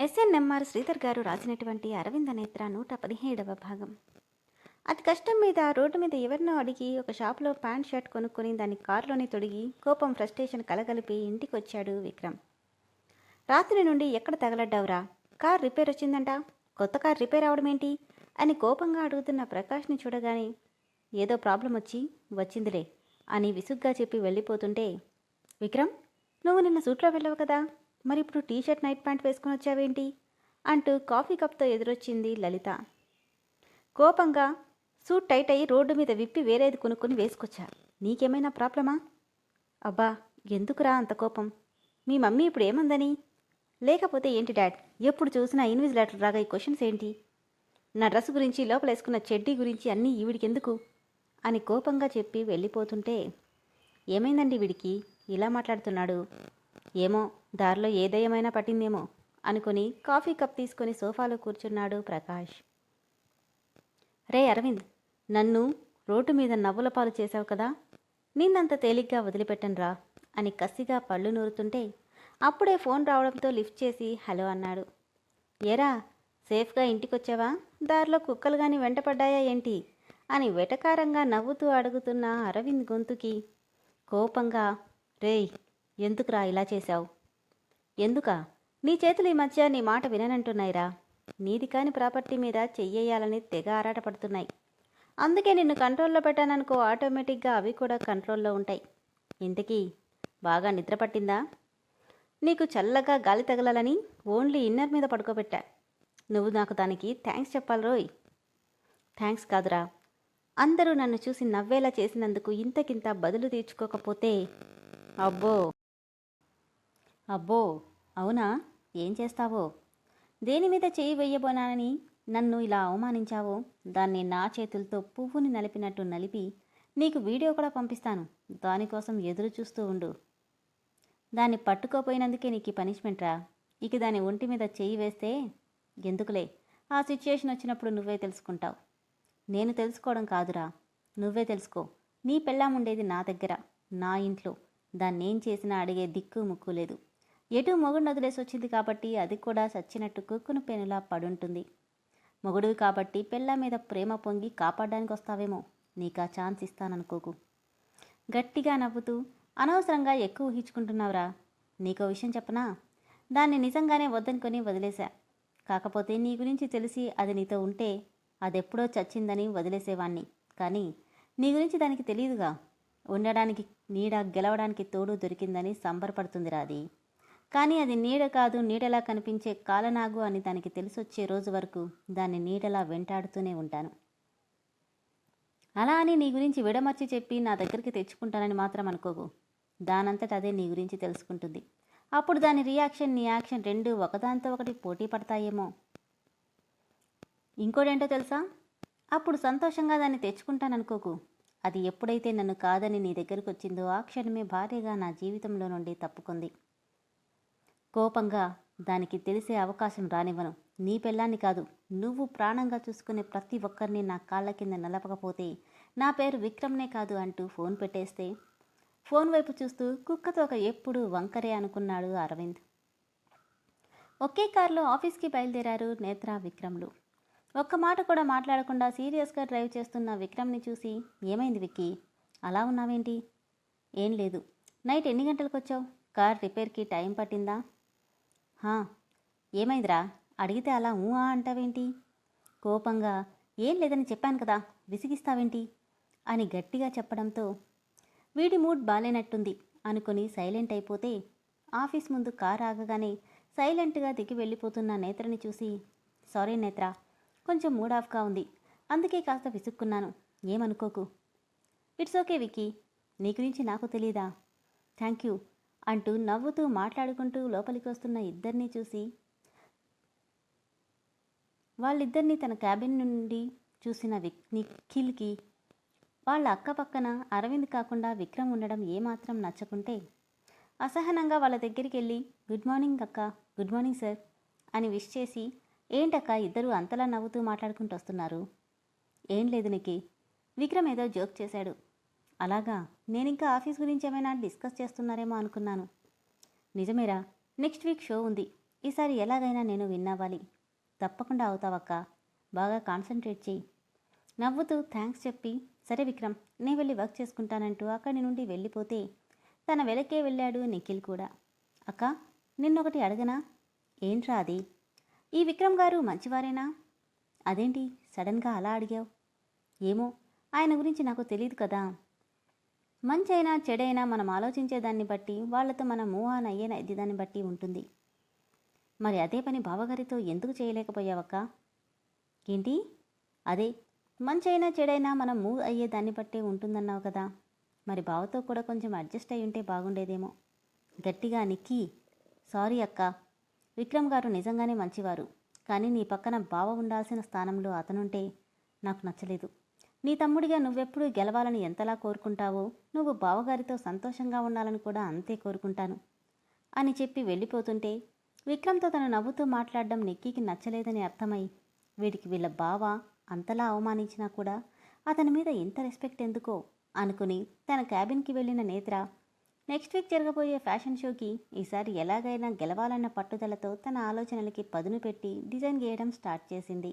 SNMR Sridhar గారు రాసినటువంటి అరవింద నేత్ర నూట పదిహేడవ భాగం. అతి కష్టం మీద రోడ్డు మీద ఎవరినో అడిగి ఒక షాపులో ప్యాంట్ షర్ట్ కొనుక్కొని దాన్ని కారులోనే తొడిగి కోపం ఫ్రస్ట్రేషన్ కలగలిపి ఇంటికి వచ్చాడు విక్రమ్. రాత్రి నుండి ఎక్కడ తగలడ్డావురా? కార్ రిపేర్ వచ్చిందంట? కొత్త కార్ రిపేర్ అవడం ఏంటి? అని కోపంగా అడుగుతున్న ప్రకాష్ని చూడగానే ఏదో ప్రాబ్లం వచ్చి వచ్చిందిలే అని విసుగ్గా చెప్పి వెళ్ళిపోతుంటే విక్రమ్ నువ్వు నిన్న సూట్లో వెళ్ళవు కదా? మరి ఇప్పుడు టీ షర్ట్ నైట్ ప్యాంట్ వేసుకొని వచ్చావేంటి? అంటూ కాఫీ కప్తో ఎదురొచ్చింది లలిత. కోపంగా సూట్ టైట్ అయ్యి రోడ్డు మీద విప్పి వేరేది కొనుక్కొని వేసుకొచ్చా? నీకేమైనా ప్రాబ్లమా? అబ్బా ఎందుకురా అంత కోపం? మీ మమ్మీ ఇప్పుడు ఏమందని? లేకపోతే ఏంటి డాడ్? ఎప్పుడు చూసినా ఇన్విజిలేటర్ రాగా ఈ క్వశ్చన్స్ ఏంటి? నా డ్రెస్ గురించి లోపల వేసుకున్న చెడ్డీ గురించి అన్నీ ఈవిడికెందుకు? అని కోపంగా చెప్పి వెళ్ళిపోతుంటే ఏమైందండి వీడికి? ఇలా మాట్లాడుతున్నాడు. ఏమో దారిలో ఏ దయ్యమైనా పట్టిందేమో అనుకుని కాఫీ కప్ తీసుకొని సోఫాలో కూర్చున్నాడు ప్రకాష్. రే అరవింద్ నన్ను రోడ్డు మీద నవ్వుల పాలు చేశావు కదా? నిన్నంత తేలిగ్గా వదిలిపెట్టనురా అని కసిగా పళ్ళు నూరుతుంటే అప్పుడే ఫోన్ రావడంతో లిఫ్ట్ చేసి హలో అన్నాడు. ఏరా సేఫ్గా ఇంటికొచ్చావా? దారిలో కుక్కలు గాని వెంటపడ్డాయా ఏంటి? అని వెటకారంగా నవ్వుతూ అడుగుతున్న అరవింద్ గొంతుకి కోపంగా రేయ్ ఎందుకురా ఇలా చేశావు? ఎందుక? నీ చేతులు ఈ మధ్య నీ మాట విననంటున్నాయిరా. నీది కాని ప్రాపర్టీ మీద చెయ్యేయాలని తెగ ఆరాటపడుతున్నాయి. అందుకే నిన్ను కంట్రోల్లో పెట్టాననుకో ఆటోమేటిక్గా అవి కూడా కంట్రోల్లో ఉంటాయి. ఇంతకీ బాగా నిద్ర పట్టిందా? నీకు చల్లగా గాలి తగలాలని ఓన్లీ ఇన్నర్ మీద పడుకోబెట్టా. నువ్వు నాకు దానికి థ్యాంక్స్ చెప్పాలి రోయ్. థ్యాంక్స్ కాదురా. అందరూ నన్ను చూసి నవ్వేలా చేసినందుకు ఇంతకింత బదులు తీర్చుకోకపోతే అబ్బో. అబ్బో అవునా? ఏం చేస్తావో? దేని మీద చేయి వెయ్యబోనానని నన్ను ఇలా అవమానించావో? దాన్ని నా చేతులతో పువ్వుని నలిపినట్టు నలిపి నీకు వీడియో కూడా పంపిస్తాను. దానికోసం ఎదురు చూస్తూ ఉండు. దాన్ని పట్టుకోపోయినందుకే నీకు పనిష్మెంట్రా పనిష్మెంట్ రా. ఇక దాని ఒంటి మీద చేయి వేస్తే ఎందుకులే? ఆ సిచ్యుయేషన్ వచ్చినప్పుడు నువ్వే తెలుసుకుంటావు. నేను తెలుసుకోవడం కాదురా. నువ్వే తెలుసుకో. నీ పెళ్ళాం ఉండేది నా దగ్గర నా ఇంట్లో. దాన్నేం చేసినా అడిగే దిక్కు ముక్కు లేదు. ఎటు మొగుడు వదిలేసి వచ్చింది కాబట్టి అది కూడా సచ్చినట్టు కుక్కును పెనులా పడుంటుంది. మొగుడువి కాబట్టి పెళ్ళ మీద ప్రేమ పొంగి కాపాడడానికి వస్తావేమో నీకా ఛాన్స్ ఇస్తాననుకోకు. గట్టిగా నవ్వుతూ అనవసరంగా ఎక్కువ ఊహించుకుంటున్నావురా. నీకో విషయం చెప్పనా? దాన్ని నిజంగానే వద్దనుకొని వదిలేశా. కాకపోతే నీ గురించి తెలిసి అది నీతో ఉంటే అదెప్పుడో చచ్చిందని వదిలేసేవాణ్ణి. కానీ నీ గురించి దానికి తెలియదుగా ఉండడానికి నీడ గెలవడానికి తోడు దొరికిందని సంబరపడుతుందిరా అది. కానీ అది నీడ కాదు నీడలా కనిపించే కాలనాగు అని దానికి తెలిసొచ్చే రోజు వరకు దాన్ని నీడలా వెంటాడుతూనే ఉంటాను. అలా అని నీ గురించి విడమర్చి చెప్పి నా దగ్గరికి తెచ్చుకుంటానని మాత్రం అనుకోకు. దానంతట అదే నీ గురించి తెలుసుకుంటుంది. అప్పుడు దాని రియాక్షన్ నీ యాక్షన్ రెండు ఒకదాంతో ఒకటి పోటీ పడతాయేమో. ఇంకోటేంటో తెలుసా? అప్పుడు సంతోషంగా దాన్ని తెచ్చుకుంటాననుకోకు. అది ఎప్పుడైతే నన్ను కాదని నీ దగ్గరకు వచ్చిందో ఆ క్షణమే భారీగా నా జీవితంలో నుండి తప్పుకుంది. కోపంగా దానికి తెలిసే అవకాశం రానివ్వను. నీ పెళ్ళాన్ని కాదు నువ్వు ప్రాణంగా చూసుకునే ప్రతి ఒక్కరిని నా కాళ్ళ కింద నిలపకపోతే నా పేరు విక్రమ్నే కాదు అంటూ ఫోన్ పెట్టేస్తే ఫోన్ వైపు చూస్తూ కుక్కతో ఒక ఎప్పుడు వంకరే అనుకున్నాడు అరవింద్. ఒకే కారులో ఆఫీస్కి బయలుదేరారు నేత్ర విక్రమ్లు. ఒక్క మాట కూడా మాట్లాడకుండా సీరియస్గా డ్రైవ్ చేస్తున్న విక్రమ్ని చూసి ఏమైంది విక్కీ? అలా ఉన్నావేంటి? ఏం లేదు. నైట్ ఎన్ని గంటలకు వచ్చావు కార్ రిపేర్కి టైం పట్టిందా? హా ఏమైందిరా? అడిగితే అలా ఊ అంటావేంటి? కోపంగా ఏం లేదని చెప్పాను కదా విసిగిస్తావేంటి? అని గట్టిగా చెప్పడంతో వీడి మూడ్ బాలేనట్టుంది అనుకుని సైలెంట్ అయిపోతే ఆఫీస్ ముందు కార్ ఆగగానే సైలెంట్గా దిగి వెళ్ళిపోతున్న నేత్రని చూసి సారీ నేత్ర కొంచెం మూడ్ ఆఫ్గా ఉంది. అందుకే కాస్త విసుక్కున్నాను. ఏమనుకోకు. It's okay Vicky. నీ గురించి నాకు తెలీదా? Thank you. అంటూ నవ్వుతూ మాట్లాడుకుంటూ లోపలికి వస్తున్న ఇద్దరిని చూసి వాళ్ళిద్దరిని తన క్యాబిన్ నుండి చూసిన విక్ నిఖిల్కి వాళ్ళ అక్కపక్కన అరవింద్ కాకుండా విక్రమ్ ఉండడం ఏమాత్రం నచ్చకుంటే అసహనంగా వాళ్ళ దగ్గరికి వెళ్ళి గుడ్ మార్నింగ్ అక్క గుడ్ మార్నింగ్ సార్ అని విష్ చేసి ఏంటక్క ఇద్దరు అంతలా నవ్వుతూ మాట్లాడుకుంటూ వస్తున్నారు? ఏం లేదు నీకి విక్రమ్ ఏదో జోక్ చేశాడు. అలాగా? నేను ఇంకా ఆఫీస్ గురించి ఏమైనా డిస్కస్ చేస్తున్నారేమో అనుకున్నాను. నిజమేరా నెక్స్ట్ వీక్ షో ఉంది. ఈసారి ఎలాగైనా నేను విన్నవ్వాలి తప్పకుండా అవుతావక్క. బాగా కాన్సన్ట్రేట్ చేయి నవ్వుతూ థ్యాంక్స్ చెప్పి సరే విక్రమ్ నేను వెళ్ళి వర్క్ చేసుకుంటానంటూ అక్కడి నుండి వెళ్ళిపోతే తన వెలకే వెళ్ళాడు నిఖిల్ కూడా. అక్క నిన్నొకటి అడగనా? ఏంట్రా అది? ఈ విక్రమ్ గారు మంచివారేనా? అదేంటి సడన్గా అలా అడిగావు? ఏమో ఆయన గురించి నాకు తెలియదు కదా. మంచైనా చెడైనా మనం ఆలోచించే దాన్ని బట్టి వాళ్ళతో మనం మూవ్ ఆన్ అయ్యే దాన్ని బట్టి ఉంటుంది. మరి అదే పని బావగారితో ఎందుకు చేయలేకపోయావక్క? ఏంటి? అదే మంచైనా చెడైనా మనం మూవ్ అయ్యే దాన్ని బట్టే ఉంటుందన్నావు కదా. మరి బావతో కూడా కొంచెం అడ్జస్ట్ అయి ఉంటే బాగుండేదేమో. గట్టిగా నిక్కి సారీ అక్క విక్రమ్ గారు నిజంగానే మంచివారు. కానీ నీ పక్కన బావ ఉండాల్సిన స్థానంలో అతనుంటే నాకు నచ్చలేదు. నీ తమ్ముడిగా నువ్వెప్పుడు గెలవాలని ఎంతలా కోరుకుంటావో నువ్వు బావగారితో సంతోషంగా ఉండాలని కూడా అంతే కోరుకుంటాను. అని చెప్పి వెళ్ళిపోతుంటే విక్రమ్తో తను నవ్వుతూ మాట్లాడడం నిక్కీకి నచ్చలేదని అర్థమై వీడికి వీళ్ళ బావ అంతలా అవమానించినా కూడా అతని మీద ఇంత రెస్పెక్ట్ ఎందుకో అనుకుని తన క్యాబిన్కి వెళ్ళిన నేత్ర నెక్స్ట్ వీక్ జరగబోయే ఫ్యాషన్ షోకి ఈసారి ఎలాగైనా గెలవాలన్న పట్టుదలతో తన ఆలోచనలకి పదును పెట్టి డిజైన్ గీయడం స్టార్ట్ చేసింది.